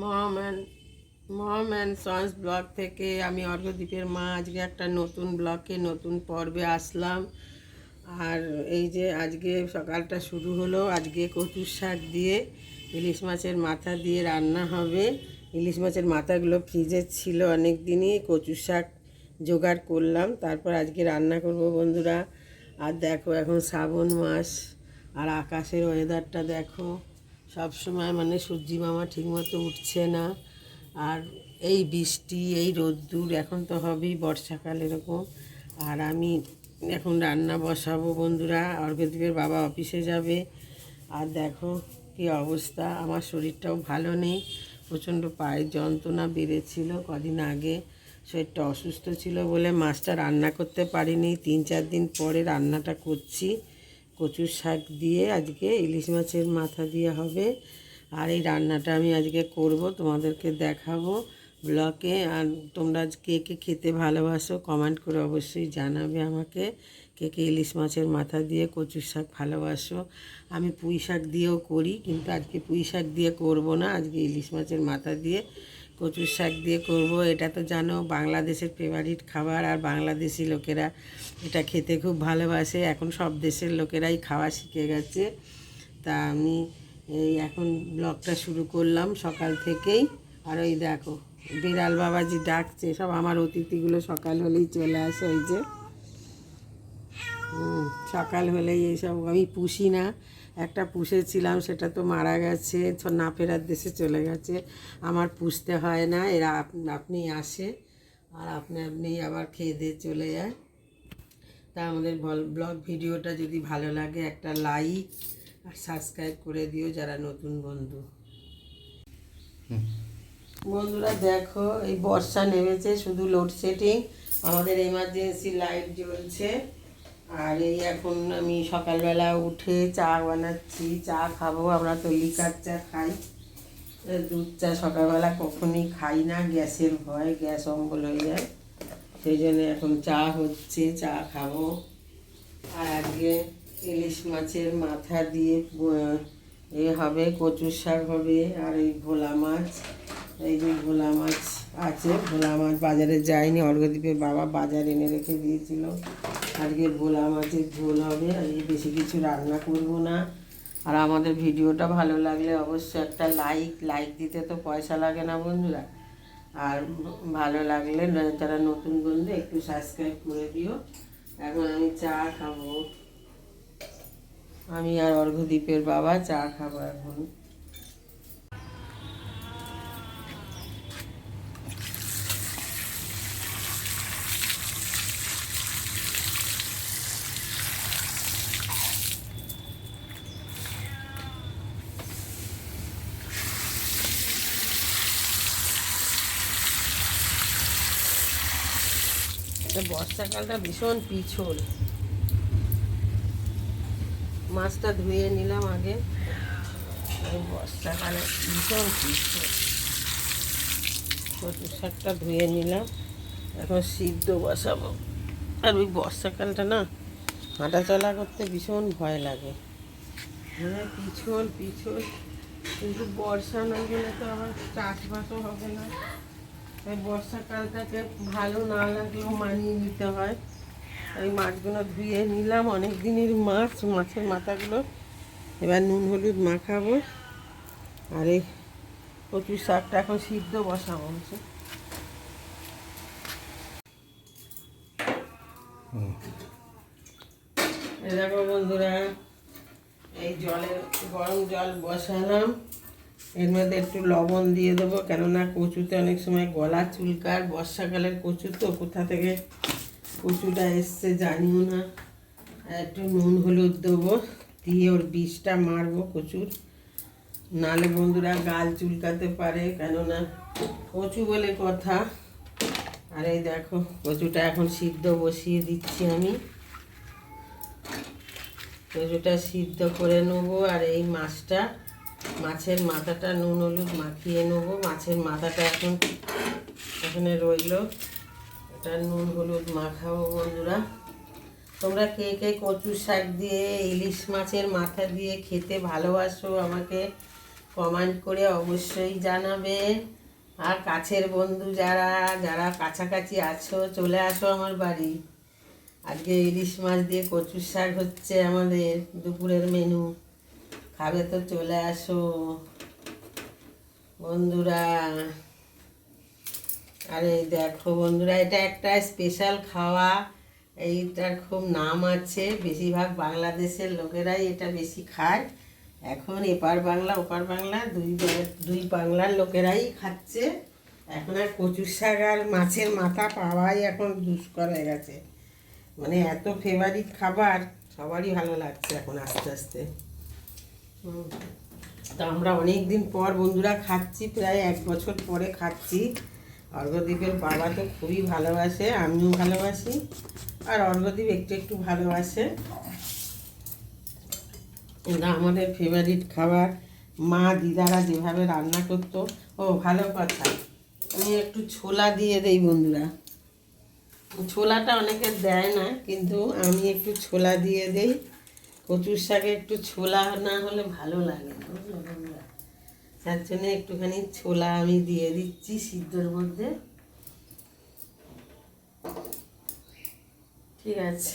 Mom and sons blog থেকে আমি অর্ঘদ্বীপের মা, আজকে একটা নতুন ব্লগে নতুন পর্বে আসলাম। আর এই যে আজকে সকালটা শুরু হলো, আজকে কচুর শাক দিয়ে ইলিশ মাছের মাথা দিয়ে রান্না হবে। ইলিশ মাছের মাথাগুলো ফ্রিজে ছিল অনেক দিনই কচুর শাক জোগাড় করলাম, তারপর আজকে রান্না করব বন্ধুরা। আর দেখো এখন শ্রাবণ মাস, আর আকাশের ওয়েদারটা দেখো। সব সময় মানে সূর্যি মামা ঠিকমতো উঠছে না। আর এই বৃষ্টি, এই রোদ্দুর, এখন তো হবেই বর্ষাকাল এরকম। আর আমি এখন রান্না বসাবো বন্ধুরা অর্ঘদ্বীপের বাবা অফিসে যাবে। আর দেখো কি অবস্থা, আমার শরীরটাও ভালো নেই। প্রচণ্ড পায়ের যন্ত্রণা বেড়েছিল কদিন আগে। শরীরটা অসুস্থ ছিল বলে মাছটা রান্না করতে পারিনি। তিন চার দিন পরে রান্নাটা করছি। কচুর শাক দিয়ে আজকে ইলিশ মাছের মাথা দিয়ে হবে। আর এই রান্নাটা আমি আজকে করব, তোমাদেরকে দেখাবো ব্লকে। আর তোমরা কে কে খেতে ভালোবাসো কমেন্ট করে অবশ্যই জানাবে আমাকে। কে কে ইলিশ মাছের মাথা দিয়ে কচুর শাক ভালোবাসো। আমি পুঁই শাক দিয়েও করি, কিন্তু আজকে পুঁই শাক দিয়ে করব না। আজকে ইলিশ মাছের মাথা দিয়ে কচুর শাক দিয়ে করব, এটা তো জানো, বাংলাদেশের ফেভারিট খাবার আর বাংলাদেশি লোকেরা এটা খেতে খুব ভালোবাসে। এখন সব দেশের লোকেরাই খাওয়া শিখে গেছে। তা আমি এই এখন ব্লগটা শুরু করলাম সকাল থেকেই। আর ওই দেখো, বিড়াল বাবাজি ডাকছে, সব আমার অতিথিগুলো সকাল হলেই চলে আসে, ওই যে। সকাল হলেই এইসব আমি পুষি না। একটা পুষেছিলাম সেটা তো মারা গেছে না ফেরার দেশে চলে গেছে। আমার পুষতে হয় না এরা আপ- আপনি আসে আর আপনি আপনি আবার খেয়ে দিয়ে চলে যায়। তা আমাদের ব্লগ ভিডিওটা যদি ভালো লাগে একটা লাইক আর সাবস্ক্রাইব করে দিও যারা নতুন বন্ধু। বন্ধুরা দেখো এই বর্ষা নেমেছে শুধু লোডশেডিং আমাদের এমার্জেন্সি লাইট জ্বলছে। আর এই এখন আমি সকালবেলা উঠে চা বানাচ্ছি, চা খাব, আমরা তো চা খাই। দুধ চা সকালবেলা কখনই খাই না, গ্যাসের ভয়, গ্যাস অম্বল হয়ে যায়। সেই জন্য এখন চা হচ্ছে, চা খাব। আর আজকে ইলিশ মাছের মাথা দিয়ে এ হবে, কচুর শাক হবে, আর এই ভোলা মাছ। এই যে ভোলা মাছ আছে, ভোলা মাছ বাজারে যায়নি অর্ঘদ্বীপের বাবা বাজার এনে রেখে দিয়েছিল। আজকে ভোলা মাছের ঝোল হবে আজকে বেশি কিছু রান্না করব না। আর আমাদের ভিডিওটা ভালো লাগলে অবশ্যই একটা লাইক লাইক দিতে তো পয়সা লাগে না বন্ধুরা। আর ভালো লাগলে যারা নতুন বন্ধু, একটু সাবস্ক্রাইব করে দিও। এখন আমি চা খাব। আমি আর অর্ঘদ্বীপের বাবা চা খাব এখন। বর্ষাকালটা ভীষণ পিছল। মাছটা ধুয়ে নিলাম আগে। বর্ষাকালে ভীষণ পিছল। কচু শাকটা ধুয়ে নিলাম। এখন সিদ্ধ বসাবো। আর ওই বর্ষাকালটা না হাঁটা চলা করতে ভীষণ ভয় লাগে। হ্যাঁ পিছল পিছল। কিন্তু বর্ষা না গেলে তো আবার চাষবাসও হবে না। তাই বর্ষাকালটাকে ভালো না লাগলেও মানিয়ে নিতে হয়। এই মাছগুলো ধুয়ে নিলাম অনেক দিনের মাছ, মাছের মাথাগুলো। এবার নুন হলুদ মাখাবো। আর এই কচুর শাকটা এখন সিদ্ধ বসাবো হচ্ছে এই দেখো বন্ধুরা, এই জলে গরম জল বসালাম। এর মধ্যে একটু লবণ দিয়ে দেবো, কেননা কচুতে অনেক সময় গলা চুলকার বর্ষাকালের কচু তো, কোথা থেকে কচুটা এসছে জানিও না। একটু নুন হলুদ দেবো, দিয়ে ওর বিষটা মারবো কচুর। নালে বন্ধুরা গাল চুলকাতে পারে, কেননা কচু বলে কথা। আর এই দেখো, কচুটা এখন সিদ্ধ বসিয়ে দিচ্ছি আমি। কচুটা সিদ্ধ করে নেব, আর এই মাছটা মাছের মাথাটা নুন, হলুদ মাখিয়ে নেব। মাছের মাথাটা এখন এখানে রইল। এটা নুন, হলুদ মাখাবো বন্ধুরা। তোমরা কে কে কচু শাক দিয়ে, ইলিশ মাছের মাথা দিয়ে খেতে ভালোবাসো আমাকে কমেন্ট করে অবশ্যই জানাবে। আর কাছের বন্ধু যারা যারা কাছাকাছি আছো, চলে আসো আমার বাড়ি। আজকে ইলিশ মাছ দিয়ে কচুর শাক হচ্ছে আমাদের দুপুরের মেনু। খাবে তো চলে আসো। বন্ধুরা, আরে দেখো বন্ধুরা, এটা একটা স্পেশাল খাওয়া। এইটার খুব নাম আছে। বেশিরভাগ বাংলাদেশের লোকেরাই এটা বেশি খায়। এখন এপার বাংলা, ওপার বাংলা, দুই দুই বাংলার লোকেরাই খাচ্ছে। এখন আর কচুর শাক আর মাছের মাথা পাওয়াই এখন দুষ্কর হয়ে গেছে। মানে এত ফেভারিট খাবার, সবারই ভালো লাগছে এখন আস্তে আস্তে। তো আমরা অনেক দিন পর বন্ধুরা খাচ্ছি, প্রায় এক বছর পরে খাচ্ছি। অর্ঘদ্বীপের বাবা তো খুবই ভালোবাসে, আমিও ভালোবাসি, আর অর্ঘদ্বীপ একটু একটু ভালোবাসে। এটা আমাদের ফেভারিট খাবার। মা দিদারা যেভাবে রান্না করতো, ও ভালো কথা। আমি একটু ছোলা দিয়ে দেই বন্ধুরা। ছোলাটা অনেকে দেয় না, কিন্তু আমি একটু ছোলা দিয়ে দেই। কচুর শাকে একটু ছোলা না হলে ভালো লাগে তার জন্য একটুখানি ছোলা আমি দিয়ে দিচ্ছি সিদ্ধর মধ্যে। ঠিক আছে।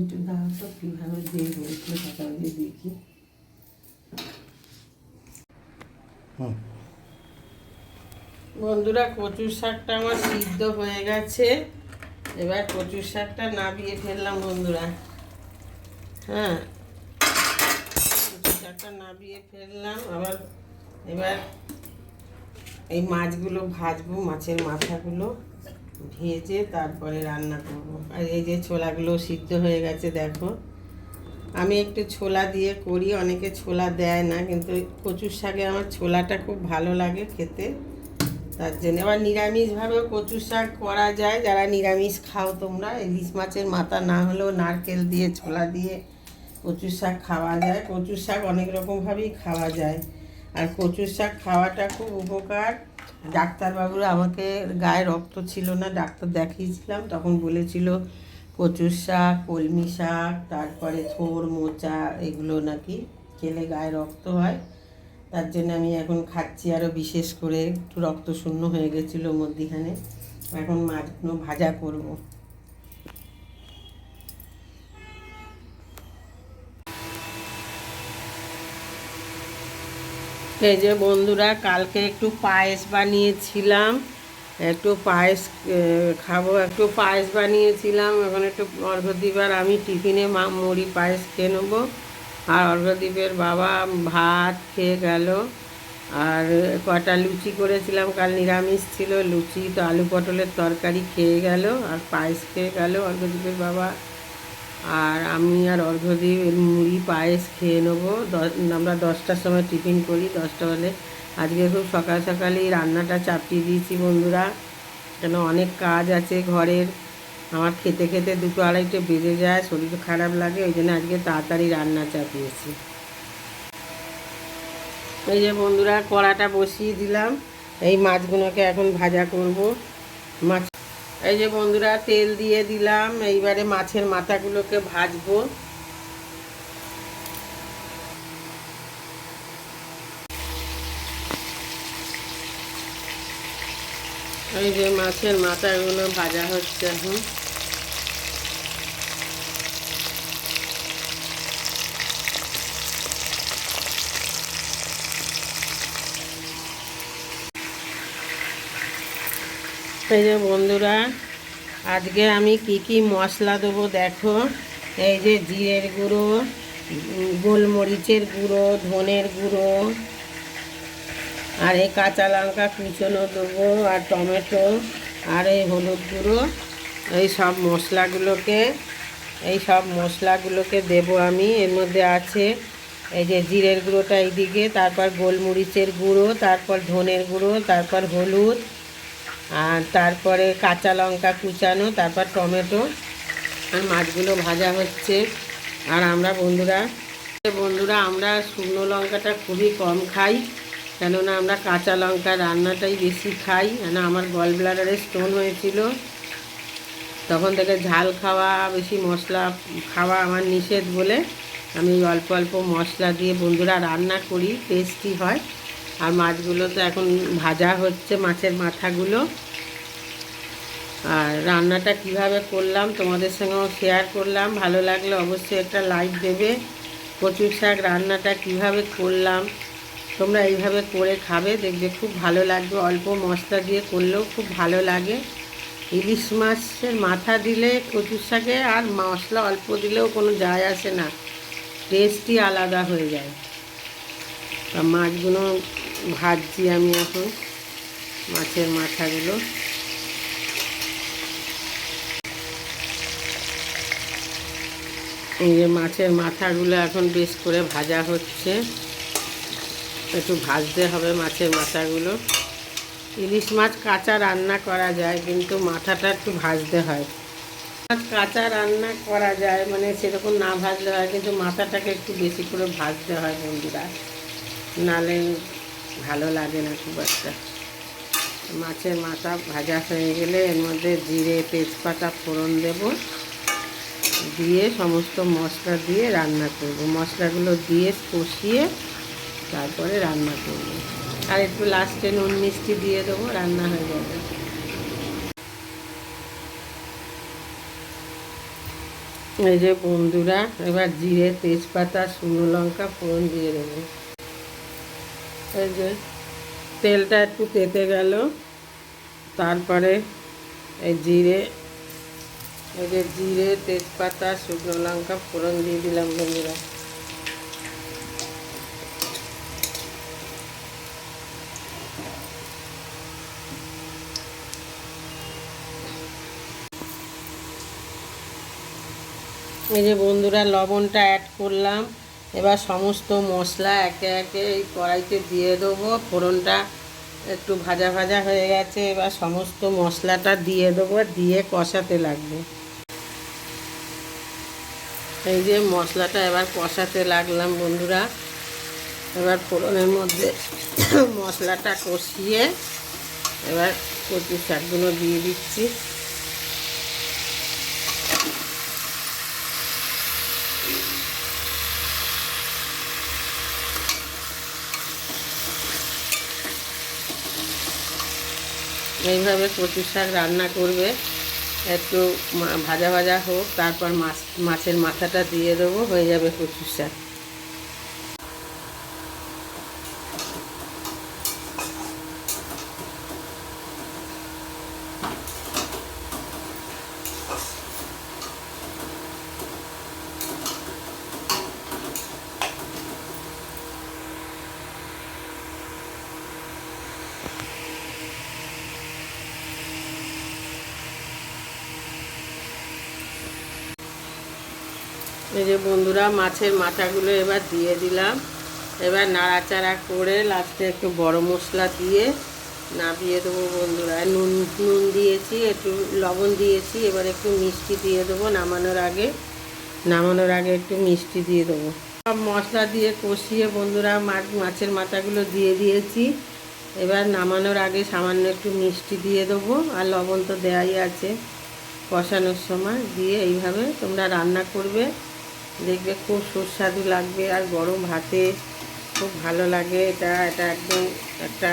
একটু দাও তো কীভাবে দিয়ে বলছিল কথা বলে দেখি। বন্ধুরা কচুর শাকটা আমার সিদ্ধ হয়ে গেছে। এবার কচুর শাকটা নাবিয়ে ফেললাম বন্ধুরা। হ্যাঁ। কচুর শাকটা নাবিয়ে ফেললাম, আবার এবার এই মাছগুলো ভাজবো, মাছের মাথাগুলো ভেজে তারপরে রান্না করব। আর এই যে ছোলাগুলো সিদ্ধ হয়ে গেছে, দেখো। আমি একটু ছোলা দিয়ে করি, অনেকে ছোলা দেয় না, কিন্তু কচুর শাকে আমার ছোলাটা খুব ভালো লাগে খেতে। তার জন্য আবার নিরামিষভাবেও কচু শাক করা যায়। যারা নিরামিষ খাও তোমরা, ইলিশ মাছের মাথা না হলেও নারকেল দিয়ে, ছোলা দিয়ে কচু শাক খাওয়া যায়। কচু শাক অনেক রকমভাবেই খাওয়া যায়। আর কচুর শাক খাওয়াটা খুব উপকার। ডাক্তারবাবুরা আমাকে গায়ে রক্ত ছিল না, ডাক্তার দেখিয়েছিলাম, তখন বলেছিল কচুর শাক, কলমি শাক, তারপরে থোর, মোচা, এগুলো নাকি খেলে গায়ে রক্ত হয়। তার জন্য আমি এখন খাচ্ছি আরও বিশেষ করে, একটু রক্ত শূন্য হয়ে গেছিল মধ্যিখানে। এখন মাছগুলো ভাজা করব। এই যে বন্ধুরা, কালকে একটু পায়েস বানিয়েছিলাম। একটু পায়েস খাব, একটু পায়েস বানিয়েছিলাম। এখন একটু অর্ঘদ্বীপ আর আমি টিফিনে মা মুড়ি পায়েস খেয়ে নেব। আর অর্ঘদ্বীপের বাবা ভাত খেয়ে গেল। আর কটা লুচি করেছিলাম, কাল নিরামিষ ছিল। লুচি, তো আলু পটলের তরকারি খেয়ে গেল আর পায়েস খেয়ে গেল অর্ঘদ্বীপের বাবা। আর আমি আর অর্ঘ্যদীপ এর মুড়ি, পায়েস খেয়ে নেব। আমরা দশটার সময় টিফিন করি, দশটা হলে। আজকে খুব সকাল সকালেই রান্নাটা চাপিয়ে দিয়েছি বন্ধুরা। কেন অনেক কাজ আছে ঘরের। আমার খেতে খেতে দুটো আড়াইটে বেজে যায় শরীর খারাপ লাগে, ওই জন্য আজকে তাড়াতাড়ি রান্না চাপিয়েছি। এই যে বন্ধুরা, কড়াটা বসিয়ে দিলাম। এই মাছগুলোকে এখন ভাজা করব। মাছ এই যে বন্ধুরা, তেল দিয়ে দিলাম। এইবারে মাছের মাথাগুলোকে ভাজবো। এই যে মাছের মাথাগুলো ভাজা হচ্ছে এখন। এই যে বন্ধুরা, আজকে আমি কি কি মশলা দেবো দেখো। এই যে জিরের গুঁড়ো গোলমরিচের গুঁড়ো, ধনের গুঁড়ো আর এই কাঁচা লঙ্কা কুচনো দেবো, আর টমেটো, আর এই হলুদ গুঁড়ো, এই সব মশলাগুলোকে, এই সব মশলাগুলোকে দেব আমি। এর মধ্যে আছে এই যে জিরের গুঁড়োটা এইদিকে, তারপর গোলমরিচের গুঁড়ো, তারপর ধনের গুঁড়ো, তারপর হলুদ, আর তারপরে কাঁচা লঙ্কা কুচানো, তারপর টমেটো। আর মাছগুলো ভাজা হচ্ছে। আর আমরা বন্ধুরা বন্ধুরা, আমরা শুকনো লঙ্কাটা খুবই কম খাই। কেননা আমরা কাঁচা লঙ্কা রান্নাটাই বেশি খাই কেন আমার গল ব্লাডারে স্টোন হয়েছিল। তখন থেকে ঝাল খাওয়া, বেশি মশলা খাওয়া আমার নিষেধ বলে আমি অল্প অল্প মশলা দিয়ে বন্ধুরা রান্না করি টেস্টি হয়। আর মাছগুলো তো এখন ভাজা হচ্ছে মাছের মাথাগুলো। আর রান্নাটা কীভাবে করলাম তোমাদের সঙ্গেও শেয়ার করলাম। ভালো লাগলে অবশ্যই একটা লাইক দেবে। কচুর শাক রান্নাটা কীভাবে করলাম? তোমরা এইভাবে করে খাবে, দেখবে খুব ভালো লাগবে। অল্প মশলা দিয়ে করলেও খুব ভালো লাগে। ইলিশ মাছের মাথা দিলে কচুর শাকে আর মশলা অল্প দিলেও কোনো যায় আসে না। টেস্টই আলাদা হয়ে যায়। তা মাছগুলো ভাজছি আমি এখন, মাছের মাথাগুলো। এই যে মাছের মাথাগুলো এখন বেশ করে ভাজা হচ্ছে। একটু ভাজতে হবে মাছের মাথাগুলো। ইলিশ মাছ কাঁচা রান্না করা যায়, কিন্তু মাথাটা একটু ভাজতে হয়। মাছ কাঁচা রান্না করা যায় মানে সেরকম না ভাজলে হয়, কিন্তু মাথাটাকে একটু বেশি করে ভাজতে হয় বন্ধুরা। নালে ভালো লাগে না খুব একটা। মাছের মাথা ভাজা হয়ে গেলে এর মধ্যে জিরে, তেজপাতা, ফোড়ন দেব। দিয়ে সমস্ত মশলা দিয়ে রান্না করব। মশলাগুলো দিয়ে কষিয়ে তারপরে রান্না করব। আর একটু লাস্টে নুন মিষ্টি দিয়ে দেবো, রান্না হয়ে যাবে। এই যে বন্ধুরা, এবার জিরে, তেজপাতা, শুকনো লঙ্কা, ফোড়ন দিয়ে দেবো। এই যে তেলটা একটু তেতে গেল, তারপরে এই জিরে, এই যে জিরে, তেজপাতা, শুকনো লঙ্কা, ফোড়ন দিয়ে দিলাম বন্ধুরা। এই যে বন্ধুরা লবণটা অ্যাড করলাম, এবার সমস্ত মশলা একে একে এই কড়াইতে দিয়ে দেবো। ফোড়নটা একটু ভাজা ভাজা হয়ে গেছে, এবার সমস্ত মশলাটা দিয়ে দেবো, দিয়ে কষাতে লাগবে। এই যে মশলাটা এবার কষাতে লাগলাম বন্ধুরা। এবার ফোড়নের মধ্যে মশলাটা কষিয়ে এবার কচু শাকগুলো দিয়ে দিচ্ছি। এইভাবে কচু শাক রান্না করবে। একটু ভাজা ভাজা হোক, তারপর মাছ মাছের মাথাটা দিয়ে দেবো, হয়ে যাবে কচু শাক। এই যে বন্ধুরা, মাছের মাথাগুলো এবার দিয়ে দিলাম। এবার নাড়াচাড়া করে লাস্টে একটু বড় মশলা দিয়ে নাবিয়ে দেবো বন্ধুরা। নুন নুন দিয়েছি, একটু লবণ দিয়েছি, এবার একটু মিষ্টি দিয়ে দেবো নামানোর আগে। নামানোর আগে একটু মিষ্টি দিয়ে দেবো। সব মশলা দিয়ে কষিয়ে বন্ধুরা মাছ মাছের মাথাগুলো দিয়ে দিয়েছি। এবার নামানোর আগে সামান্য একটু মিষ্টি দিয়ে দেবো, আর লবণ তো দেওয়াই আছে। কষানোর সময় দিয়ে এইভাবে তোমরা রান্না করবে। দেখবে খুব সুস্বাদু লাগবে আর গরম ভাতে খুব ভালো লাগে। এটা এটা একদম একটা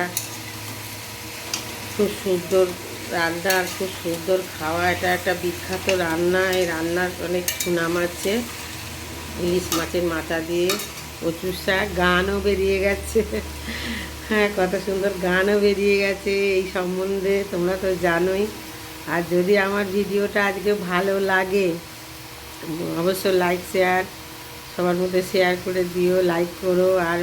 খুব সুন্দর রান্না আর খুব সুন্দর খাওয়া। এটা একটা বিখ্যাত রান্না। এই রান্নার অনেক সুনাম আছে ইলিশ মাছের মাথা দিয়ে। প্রচুর শাক, গানও বেরিয়ে গেছে। হ্যাঁ কত সুন্দর গানও বেরিয়ে গেছে এই সম্বন্ধে। তোমরা তো জানোই। আর যদি আমার ভিডিওটা আজকে ভালো লাগে অবশ্য লাইক শেয়ার সবার মধ্যে শেয়ার করে দিও লাইক করো আর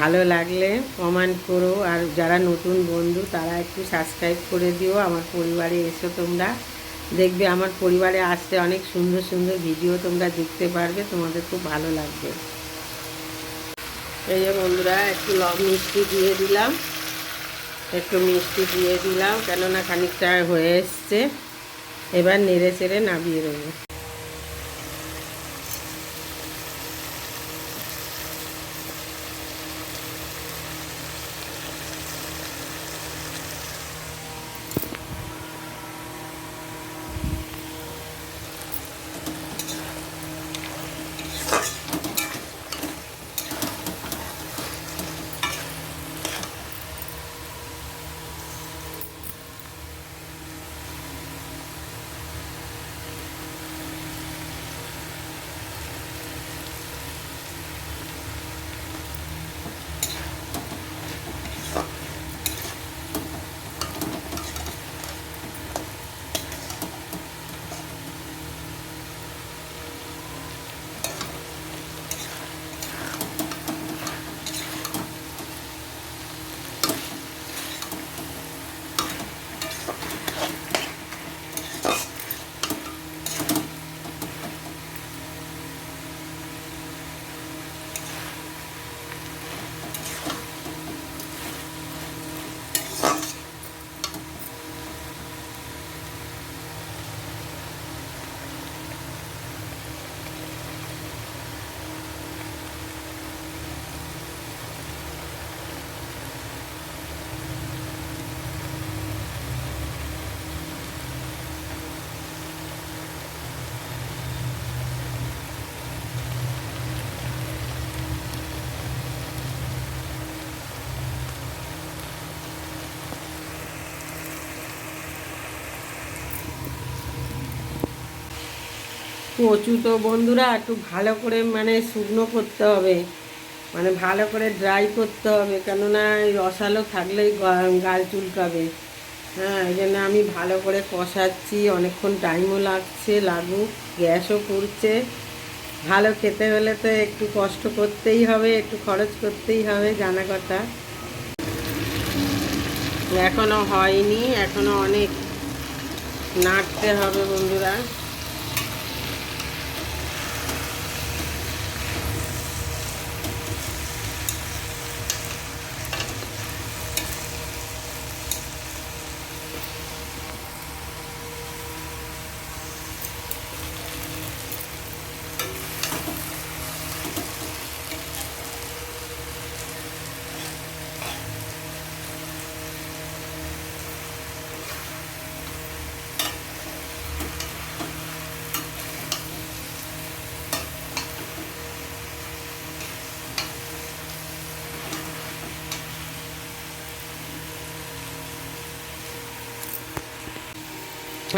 ভালো লাগলে কমেন্ট করো। আর যারা নতুন বন্ধু, তারা একটু সাবস্ক্রাইব করে দিও। আমার পরিবারে এসো তোমরা। দেখবে আমার পরিবারে আসতে অনেক সুন্দর সুন্দর ভিডিও তোমরা দেখতে পারবে। তোমাদের খুব ভালো লাগবে। এই যে বন্ধুরা, একটু লব মিষ্টি দিয়ে দিলাম। একটু মিষ্টি দিয়ে দিলাম, কেননা খানিকটা হয়ে এসছে। এবার নেড়ে চেড়ে নামিয়ে দেবো কচু তো বন্ধুরা একটু ভালো করে মানে শুকনো করতে হবে। মানে ভালো করে ড্রাই করতে হবে, কেননা রসালো থাকলেই গাল চুলকাবে। হ্যাঁ এই জন্য আমি ভালো করে কষাচ্ছি, অনেকক্ষণ টাইমও লাগছে, লাগুক, গ্যাসও পুড়ছে। ভালো খেতে হলে তো একটু কষ্ট করতেই হবে, একটু খরচ করতেই হবে, জানা কথা। এখনও হয়নি, এখনও অনেক নাড়তে হবে বন্ধুরা।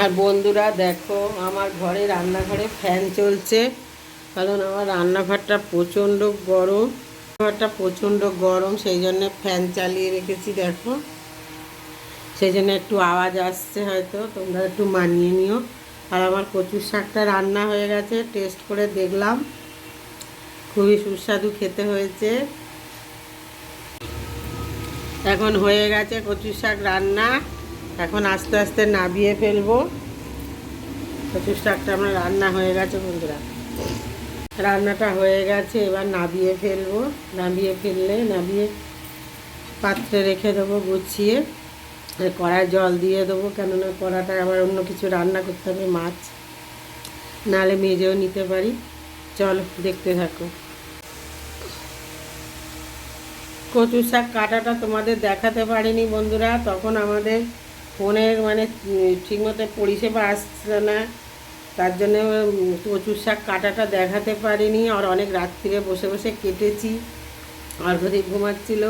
আর বন্ধুরা দেখো, আমার ঘরে রান্নাঘরে ফ্যান চলছে। কারণ আমার রান্নাঘরটা প্রচণ্ড গরম। ঘরটা প্রচণ্ড গরম, সেই জন্য ফ্যান চালিয়ে রেখেছি, দেখো। সেই জন্য একটু আওয়াজ আসছে হয়তো, তোমরা একটু মানিয়ে নিও। আর আমার কচুর শাকটা রান্না হয়ে গেছে, টেস্ট করে দেখলাম। খুবই সুস্বাদু খেতে হয়েছে। এখন হয়ে গেছে কচুর শাক রান্না। এখন আস্তে আস্তে নাবিয়ে ফেলব। কচুর শাকটা আমার রান্না হয়ে গেছে বন্ধুরা। রান্নাটা হয়ে গেছে, এবার নাবিয়ে ফেলব। নাবিয়ে ফেললে নাবিয়ে পাত্রে রেখে দেবো গুছিয়ে। কড়ায় জল দিয়ে দেবো, কেননা কড়াটা আবার অন্য কিছু রান্না করতে হবে, মাছ। নাহলে মেজেও নিতে পারি। চলো, দেখতে থাকো। কচু শাক কাটাটা তোমাদের দেখাতে পারিনি বন্ধুরা, তখন আমাদের ফোনের মানে ঠিকমতো পরিষেবা আসছে না। তার জন্য উম, কচু শাক কাটাটা দেখাতে পারিনি। আর অনেক রাত্রিরে বসে বসে কেটেছি। অর্ঘদীপ ঘুমাচ্ছিল।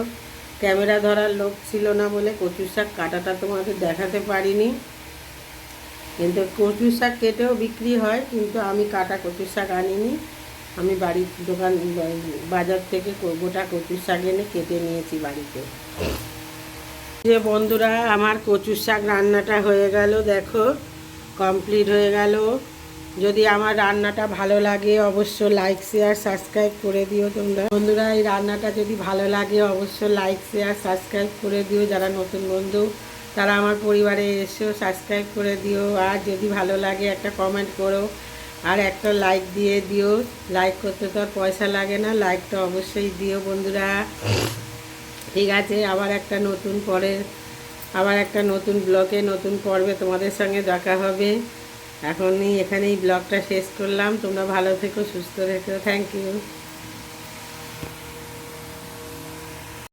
ক্যামেরা ধরার লোক ছিল না বলে কচুর শাক কাটাটা তোমাদের দেখাতে পারিনি। কিন্তু কচুর শাক কেটেও বিক্রি হয় কিন্তু আমি কাটা কচুর শাক আনিনি। আমি বাড়ির দোকান বাজার থেকে গোটা কচুর শাক এনে কেটে নিয়েছি বাড়িতে। যে বন্ধুরা, আমার কচু শাক রান্নাটা হয়ে গেল, দেখো কমপ্লিট হয়ে গেল। যদি আমার রান্নাটা ভালো লাগে অবশ্য লাইক শেয়ার সাবস্ক্রাইব করে দিও তোমরা। বন্ধুরা, এই রান্নাটা যদি ভালো লাগে অবশ্য লাইক শেয়ার সাবস্ক্রাইব করে দিও। যারা নতুন বন্ধু, তারা আমার পরিবারে এসেও সাবস্ক্রাইব করে দিও। আর যদি ভালো লাগে, একটা কমেন্ট করো। আর একটা লাইক দিয়ে দিও। লাইক করতে তো আর পয়সা লাগে না লাইকটা অবশ্যই দিও বন্ধুরা। ঠিক আছে, আবার একটা নতুন পরের আবার একটা নতুন ব্লগে নতুন পর্বে তোমাদের সঙ্গে দেখা হবে। এখনই এখানেই ব্লগটা শেষ করলাম। তোমরা ভালো থেকো, সুস্থ থেকো। Thank you